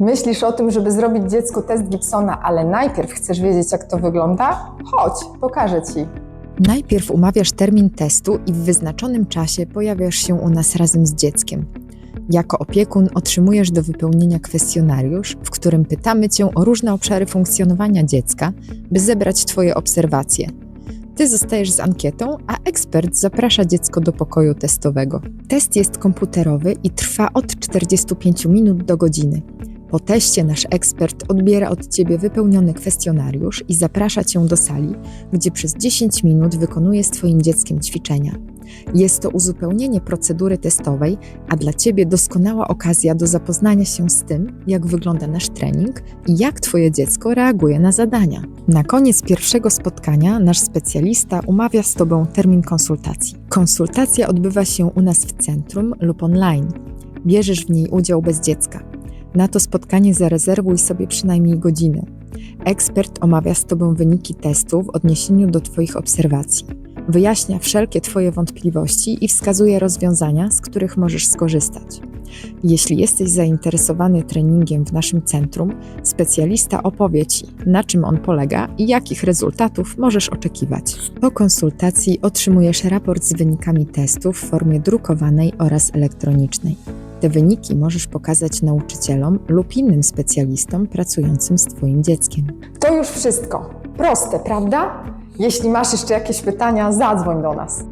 Myślisz o tym, żeby zrobić dziecku test Gibsona, ale najpierw chcesz wiedzieć, jak to wygląda? Chodź, pokażę ci. Najpierw umawiasz termin testu i w wyznaczonym czasie pojawiasz się u nas razem z dzieckiem. Jako opiekun otrzymujesz do wypełnienia kwestionariusz, w którym pytamy Cię o różne obszary funkcjonowania dziecka, by zebrać Twoje obserwacje. Ty zostajesz z ankietą, a ekspert zaprasza dziecko do pokoju testowego. Test jest komputerowy i trwa od 45 minut do godziny. Po teście nasz ekspert odbiera od Ciebie wypełniony kwestionariusz i zaprasza Cię do sali, gdzie przez 10 minut wykonuje z Twoim dzieckiem ćwiczenia. Jest to uzupełnienie procedury testowej, a dla Ciebie doskonała okazja do zapoznania się z tym, jak wygląda nasz trening i jak Twoje dziecko reaguje na zadania. Na koniec pierwszego spotkania nasz specjalista umawia z Tobą termin konsultacji. Konsultacja odbywa się u nas w centrum lub online. Bierzesz w niej udział bez dziecka. Na to spotkanie zarezerwuj sobie przynajmniej godzinę. Ekspert omawia z Tobą wyniki testu w odniesieniu do Twoich obserwacji. Wyjaśnia wszelkie Twoje wątpliwości i wskazuje rozwiązania, z których możesz skorzystać. Jeśli jesteś zainteresowany treningiem w naszym centrum, specjalista opowie Ci, na czym on polega i jakich rezultatów możesz oczekiwać. Po konsultacji otrzymujesz raport z wynikami testu w formie drukowanej oraz elektronicznej. Te wyniki możesz pokazać nauczycielom lub innym specjalistom pracującym z Twoim dzieckiem. To już wszystko. Proste, prawda? Jeśli masz jeszcze jakieś pytania, zadzwoń do nas.